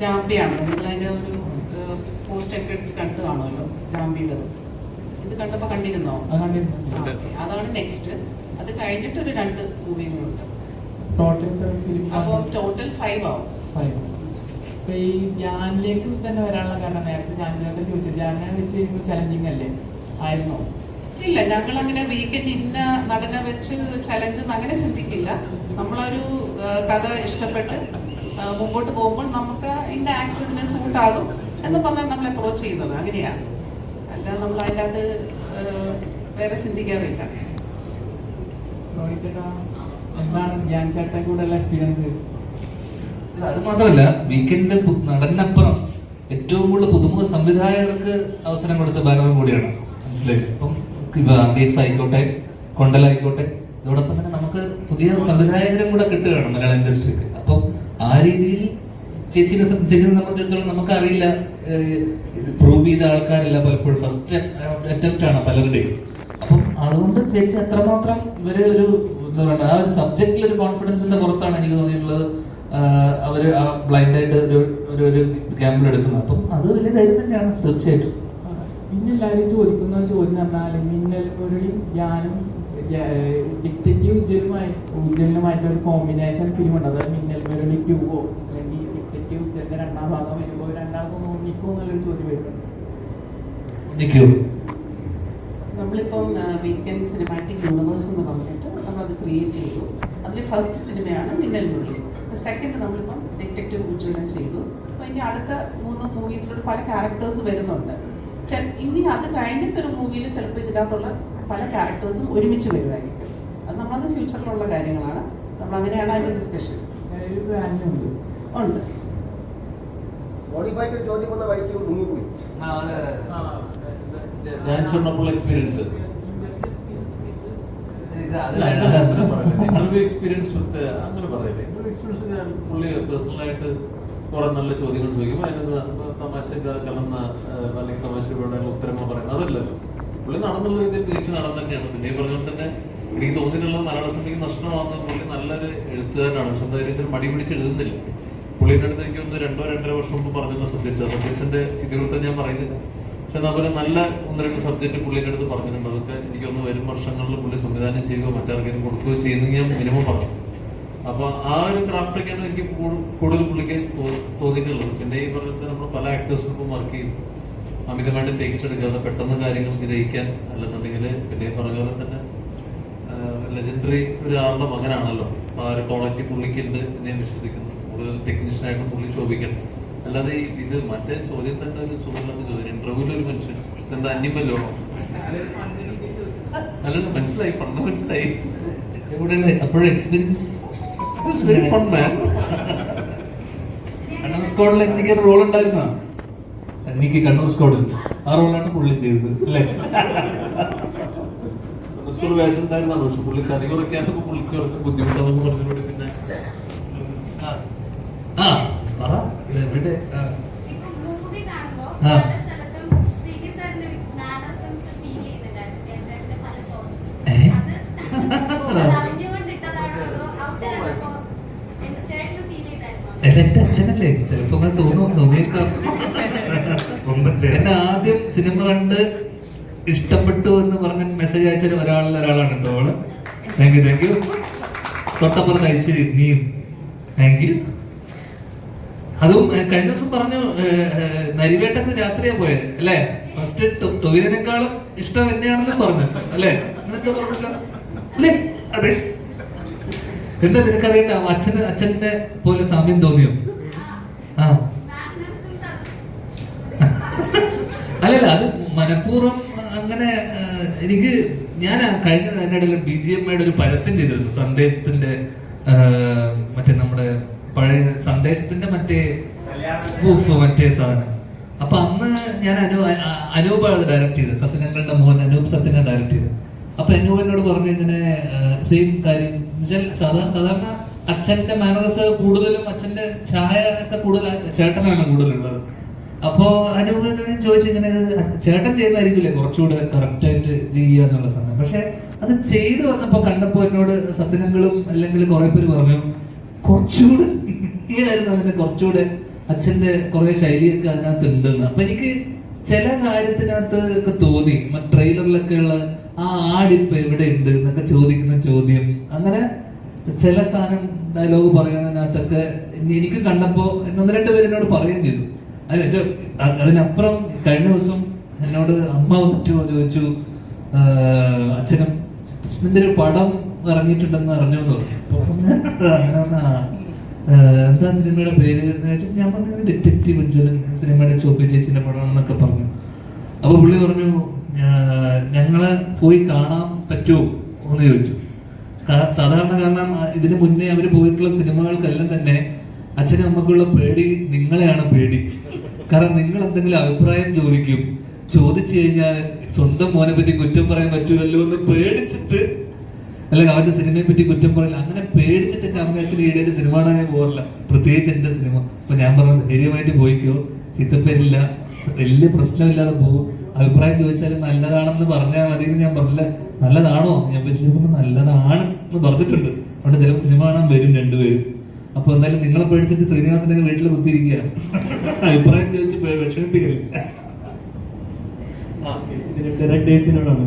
ജാമ്പിയാണ് നിങ്ങൾ അതിന്റെ ഒരു പോസ്റ്റ് എക്രെഡിറ്റ്സ് കണ്ടു കാണുമല്ലോ ജാമ്പിയുടേത് ഇത് കണ്ടപ്പോൾ കണ്ടിരുന്നോ? അത് കണ്ടിരുന്നു. അതാണ് നെക്സ്റ്റ്. അത് കഴിഞ്ഞിട്ട് ഒരു രണ്ട് മൂവികളുണ്ട്. അപ്പോൾ ടോട്ടൽ ഫൈവ് ആവും. ഈ ധ്യാനിലേക്ക് തന്നെ വരാനുള്ള കാരണം നേരത്തെ ധ്യാനിലേക്ക് ചോദിച്ചത് ധ്യാനെ വെച്ച് കഴിയുമ്പോൾ ചലഞ്ചിങ് അല്ലേ? ആയിരുന്നോ? ഇല്ല ഞങ്ങൾ അങ്ങനെ വീക്കെൻഡ് ഇന്ന നടനെ വെച്ച് ചലഞ്ച് അങ്ങനെ ചിന്തിക്കില്ല. നമ്മളൊരു കഥ ഇഷ്ടപ്പെട്ട് മുമ്പോട്ട് പോകുമ്പോൾ നമുക്ക് ഇന്ന ആക്ടർ ഇതിന് സൂട്ടാകും എന്ന് പറഞ്ഞാൽ നമ്മൾ അപ്രോച്ച് ചെയ്യുന്നത്. അങ്ങനെയാണ്. അല്ല നമ്മൾ അതിന്റെ അത് വേറെ ചിന്തിക്കാറില്ല. അത് മാത്രമല്ല വീക്കെൻഡ് നടനപ്പുറം ഏറ്റവും കൂടുതൽ പുതുമുഖ സംവിധായകർക്ക് അവസരം കൊടുത്ത ബാനറും കൂടിയാണ്. മനസ്സിലായി അപ്പം ഇപ്പൊ ആർ ഡി എക്സ് ആയിക്കോട്ടെ കൊണ്ടലായിക്കോട്ടെ ഇതോടൊപ്പം തന്നെ നമുക്ക് പുതിയ സംവിധായകരും കൂടെ കിട്ടുകയാണ് മലയാള ഇൻഡസ്ട്രിക്ക് ആ രീതിയിൽ ചേച്ചിനെ ചേച്ചിനെ സംബന്ധിച്ചിടത്തോളം നമുക്കറിയില്ല പ്രൂവ് ചെയ്ത ആൾക്കാരില്ല പലപ്പോഴും. ഫസ്റ്റ് അറ്റംപ്റ്റ് ആണ് പലരുടെയും. അപ്പം അതുകൊണ്ട് ചേച്ചി അത്രമാത്രം ഇവർ ഒരു എന്താ പറയുക ആ ഒരു സബ്ജക്റ്റിൽ ഒരു കോൺഫിഡൻസിന്റെ പുറത്താണ് എനിക്ക് തോന്നിയിട്ടുള്ളത്. അവർ ആ ബ്ലൈൻഡ് ആയിട്ട് ഒരു ഒരു ഒരു ക്യാമ്പിൽ എടുക്കുന്നത്. അപ്പം അത് വലിയ ധൈര്യം തന്നെയാണ് തീർച്ചയായിട്ടും. പിന്നെ എല്ലാവരും ചോദിക്കുന്ന ചോദ്യം പറഞ്ഞാൽ മിന്നൽ ഒരു ധ്യാനും ഡിക്റ്റേറ്റീവ് ഉജ്ജ്വലമായി ഉജ്ജ്വലമായിട്ടുള്ള ഒരു കോമ്പിനേഷൻ ഫിലിം ഉണ്ട്. അതായത് മിന്നൽ മുരളി ക്യൂവോ അല്ലെങ്കിൽ ഡിക്റ്റേറ്റീവ് ഉജ്ജലിന്റെ രണ്ടാം ഭാഗം വരുമ്പോൾ രണ്ടാമത് നോക്കിക്കോ എന്നുള്ളൊരു ചോദ്യം വരുന്നുണ്ട്. നമ്മളിപ്പം വീക്കെൻഡ് സിനിമാറ്റിക് യൂണിവേഴ്സ് എന്ന് പറഞ്ഞിട്ട് നമ്മളത് ക്രിയേറ്റ് ചെയ്തു. അതിൽ ഫസ്റ്റ് സിനിമയാണ് മിന്നൽ മുരളി സെക്കൻഡ് നമ്മളിപ്പം ഡിറ്റക്റ്റീവ് ഉജ്ജ്വലം ചെയ്തു. അപ്പോൾ ഇനി അടുത്ത മൂന്ന് മൂവീസിലൂടെ പല ക്യാരക്ടേഴ്സ് വരുന്നുണ്ട്. ഇനി അത് കഴിഞ്ഞിട്ടൊരു മൂവിയിൽ ചിലപ്പോൾ ഇതിനകത്തുള്ള പല ക്യാരക്ടേഴ്സും ഒരുമിച്ച് വരുമായിരിക്കും അത് നമ്മളത് ഫ്യൂച്ചറിലുള്ള കാര്യങ്ങളാണ്. നമ്മൾ അങ്ങനെയാണ് അതിന്റെ ഡിസ്കഷൻ ഉണ്ട്. ഞാൻ ചെന്നപ്പോൾ എക്സ്പീരിയൻസ് ഇന്റർവ്യൂ എക്സ്പീരിയൻസ് വിത്ത് അങ്ങനെ പറയില്ല. ഇന്റർവ്യൂ എക്സ്പീരിയൻസ് ഞാൻ പുള്ളി പേഴ്സണലായിട്ട് കുറെ നല്ല ചോദ്യങ്ങൾ ചോദിക്കും അതിനകത്ത് തമാശ കലർന്ന അല്ലെങ്കിൽ തമാശ ഉത്തരങ്ങൾ പറയുന്നത് അതല്ലല്ലോ. പുള്ളി നടന്നുള്ള രീതിയിൽ തിരിച്ച് നടന്നു തന്നെയാണ് പിന്നെ ഈ പറഞ്ഞ പോലെ തന്നെ എനിക്ക് തോന്നിയിട്ടുള്ളത് മലയാള സിനിമയ്ക്ക് നഷ്ടമാകുന്ന പുള്ളി നല്ലൊരു എഴുത്തുകാരനാണ്. സ്വന്തം വെച്ചാൽ മടി പിടിച്ച് എഴുതുന്നില്ല. പുള്ളിയുടെ അടുത്ത് എനിക്ക് ഒന്ന് രണ്ടോ രണ്ടര വർഷം മുമ്പ് പറഞ്ഞിരുന്ന സബ്ജക്ട്സ് സബ്ജക്ട്സിന്റെ ഇതിവൃത്തം ഞാൻ പറയുന്നില്ല. പക്ഷെ അതുപോലെ പോലെ നല്ല ഒന്ന് രണ്ട് സബ്ജക്ട് പുള്ളിയുടെ അടുത്ത് പറഞ്ഞിട്ടുണ്ട്. അതൊക്കെ എനിക്ക് ഒന്ന് വരും വർഷങ്ങളിൽ പുള്ളി സംവിധാനം ചെയ്യുകയോ മറ്റാർക്കെങ്കിലും കൊടുക്കുകയോ ചെയ്യുന്നെങ്കിൽ ഞാൻ മിനിമം പറഞ്ഞു അപ്പൊ ആ ഒരു ക്രാഫ്റ്റ് ഒക്കെയാണ് എനിക്ക് കൂടു- കൂടുതൽ പുള്ളിക്ക് തോന്നിയിട്ടുള്ളത്. പിന്നെ ഈ പറഞ്ഞ നമ്മൾ പല ആക്ടേഴ്സിനൊപ്പം വർക്ക് ചെയ്യും. അമിതമായിട്ട് ടേക്സ് എടുക്കാതെ പെട്ടെന്ന് കാര്യങ്ങൾ ഗ്രഹിക്കാൻ അല്ലെന്നുണ്ടെങ്കിൽ പിന്നെ പറഞ്ഞ പോലെ തന്നെ ലെജൻഡറി ഒരാളുടെ മകനാണല്ലോ. ആ ഒരു ക്വാളിറ്റി പുള്ളിക്കുണ്ട് എന്ന് ഞാൻ വിശ്വസിക്കുന്നു. കൂടുതൽ ടെക്നീഷ്യനായിട്ടും പുള്ളി ശോഭിക്കണം. അല്ലാതെ ഇത് മറ്റേ ചോദ്യം തന്നെ ഒരു സുഖമില്ലാത്ത ചോദ്യം. ഇന്റർവ്യൂവിൽ ഒരു മനുഷ്യൻ. എന്താ അന്യമല്ലോ? അല്ല മനസ്സിലായി. ഫണ്ട് മനസ്സിലായി. അപ്പോഴും experience very fun man Kannur സ്ക്വാഡിൽ എനിക്ക് റോൾ ഉണ്ടായിരുന്ന? എനിക്ക് കണ്ണൂർ സ്ക്വാഡിൽ ആ റോളാണ് പുള്ളി ചെയ്തത് അല്ലേ? സ്കൂൾ വേഷം ഉണ്ടായിരുന്നാണ് പക്ഷെ പുള്ളി തടി കുറയ്ക്കാനൊക്കെ പുള്ളിക്ക് കുറച്ച് ബുദ്ധിമുട്ടാണെന്ന് പറഞ്ഞുകൂടി പിന്നെ. ആ. പറ. എവിടെ ആ. എന്റെ അച്ഛനല്ലേ. ചിലപ്പോ അങ്ങനെ തോന്നുന്നു തോന്നിയേക്കാം. എന്നെ ആദ്യം സിനിമ കണ്ട് ഇഷ്ടപ്പെട്ടു എന്ന് പറഞ്ഞ മെസ്സേജ് അയച്ച ഒരാളിൽ ഒരാളാണ് കേട്ടോ അവൾ. താങ്ക് യു താങ്ക് യു തൊട്ടപ്പുറത്ത് ഐശ്വര്യ നീയും. താങ്ക് യു അതും കഴിഞ്ഞ ദിവസം പറഞ്ഞു നരിവേട്ടൊക്കെ രാത്രിയാ പോയത് അല്ലേ? ഫസ്റ്റ് തൊവിലിനേക്കാളും ഇഷ്ടം എന്നെയാണെന്ന് പറഞ്ഞു അല്ലേ? എന്താ പറഞ്ഞല്ലോ എന്താ നിനക്കറിയണ്ട അച്ഛന് അച്ഛന്റെ പോലെ സാമ്യം തോന്നിയോ? ആ. അല്ലല്ല അത് മനഃപൂർവം അങ്ങനെ എനിക്ക് ഞാൻ കഴിഞ്ഞ അതിന്റെ ഇടയിൽ ബി ജി എം ഒരു പരസ്യം ചെയ്തിരുന്നു. സന്ദേശത്തിന്റെ മറ്റേ നമ്മുടെ പഴയ സന്ദേശത്തിന്റെ മറ്റേ സ്പൂഫ് മറ്റേ സാധനം. അപ്പൊ അന്ന് ഞാൻ അനു അ- അനൂപ് ഡയറക്ട് ചെയ്തത്. സത്യനങ്ങളുടെ മോഹൻ അനൂപ് സത്യനെ ഡയറക്ട് ചെയ്തത്. അപ്പൊ അനൂപ് എന്നോട് പറഞ്ഞു ഇങ്ങനെ സെയിം കാര്യം. സാധാ സാധാരണ അച്ഛന്റെ മാനറസ് കൂടുതലും അച്ഛന്റെ ചായ ഒക്കെ കൂടുതൽ ചേട്ടനാണ് കൂടുതലുള്ളത്. അപ്പോ അനൂപിനോട് ഞാൻ ചോദിച്ചു ഇങ്ങനെ ചേട്ടൻ ചെയ്യുന്നതായിരിക്കില്ലേ കുറച്ചുകൂടെ കറക്റ്റ് ആയിട്ട് ചെയ്യുക എന്നുള്ള സമയം? പക്ഷെ അത് ചെയ്തു വന്നപ്പോ കണ്ടപ്പോ എന്നോട് സത്യനങ്ങളും അല്ലെങ്കിൽ കുറെ പേര് പറഞ്ഞു കുറച്ചുകൂടെ ഇങ്ങനെയായിരുന്നു അതിന്റെ കുറച്ചുകൂടെ അച്ഛന്റെ കുറെ ശൈലിയൊക്കെ അതിനകത്ത് ഉണ്ടെന്ന് അപ്പൊ എനിക്ക് ചില കാര്യത്തിനകത്ത് ഒക്കെ തോന്നി ട്രെയിലറിലൊക്കെ ഉള്ള ആ ആടിപ്പ് എവിടെ ഉണ്ട്? എന്നൊക്കെ ചോദിക്കുന്ന ചോദ്യം. അങ്ങനെ ചില സാധനം ഡയലോഗ് പറയുന്നതിനകത്തൊക്കെ എനിക്ക് കണ്ടപ്പോ ഒന്ന് രണ്ട് പേര് എന്നോട് പറയുകയും ചെയ്തു. അതിന് എന്റെ അതിനപ്പുറം കഴിഞ്ഞ ദിവസം എന്നോട് അമ്മ വന്നിട്ട് ചോദിച്ചു "ആഹ് അച്ഛനും നിന്റെ ഒരു പടം ഇറങ്ങിയിട്ടുണ്ടെന്ന് അറിഞ്ഞു എന്ന് പറഞ്ഞു. അപ്പോൾ ഞാൻ അങ്ങനെ പറഞ്ഞ, "ആ, ആഹ് എന്താ സിനിമയുടെ പേര്? ഞാൻ പറഞ്ഞു ഡിറ്റക്റ്റീവ് ഉജ്ജ്വലൻ സിനിമയുടെ ചോപ്പി ചേച്ചിന്റെ പടമാണെന്നൊക്കെ പറഞ്ഞു. അപ്പൊ പുള്ളി പറഞ്ഞു ഞങ്ങളെ പോയി കാണാൻ പറ്റുമോ എന്ന് ചോദിച്ചു. സാധാരണ കാരണം ഇതിനു മുന്നേ അവർ പോയിട്ടുള്ള സിനിമകൾക്കെല്ലാം തന്നെ അച്ഛനും അമ്മക്കുള്ള പേടി നിങ്ങളെയാണ് പേടി. കാരണം നിങ്ങൾ എന്തെങ്കിലും അഭിപ്രായം ചോദിക്കും. ചോദിച്ചു കഴിഞ്ഞാൽ സ്വന്തം മോനെ പറ്റി കുറ്റം പറയാൻ പറ്റുമല്ലോ എന്ന് പേടിച്ചിട്ട് അല്ലെങ്കിൽ അവന്റെ സിനിമയെ പറ്റി കുറ്റം പറയില്ല. അങ്ങനെ പേടിച്ചിട്ട് എന്റെ അമ്മ ഈടേന്റെ സിനിമ കാണാൻ പോകാറില്ല. പ്രത്യേകിച്ച് എന്റെ സിനിമ. അപ്പൊ ഞാൻ പറഞ്ഞു ധൈര്യമായിട്ട് പോയിക്കോ. ചീത്തപ്പേരില്ല. വലിയ പ്രശ്നമില്ലാതെ പോകും. അഭിപ്രായം ചോദിച്ചാൽ നല്ലതാണെന്ന് പറഞ്ഞാൽ മതി എന്ന് ഞാൻ പറഞ്ഞില്ല. നല്ലതാണോ? ഞാൻ വെച്ചിട്ട് നല്ലതാണ് എന്ന് പറഞ്ഞിട്ടുണ്ട്. അതുകൊണ്ട് ചിലപ്പോൾ സിനിമ കാണാൻ വരും രണ്ടുപേരും. അപ്പൊ എന്തായാലും നിങ്ങളെ പേടിച്ചിട്ട് ശ്രീനിവാസന്റെ വീട്ടിൽ കുത്തിയിരിക്കുക. അഭിപ്രായം ചോദിച്ച് വിഷമിപ്പിക്കല്ലേ ഇതിന് ഡേറ്റ്സിനോടാണ്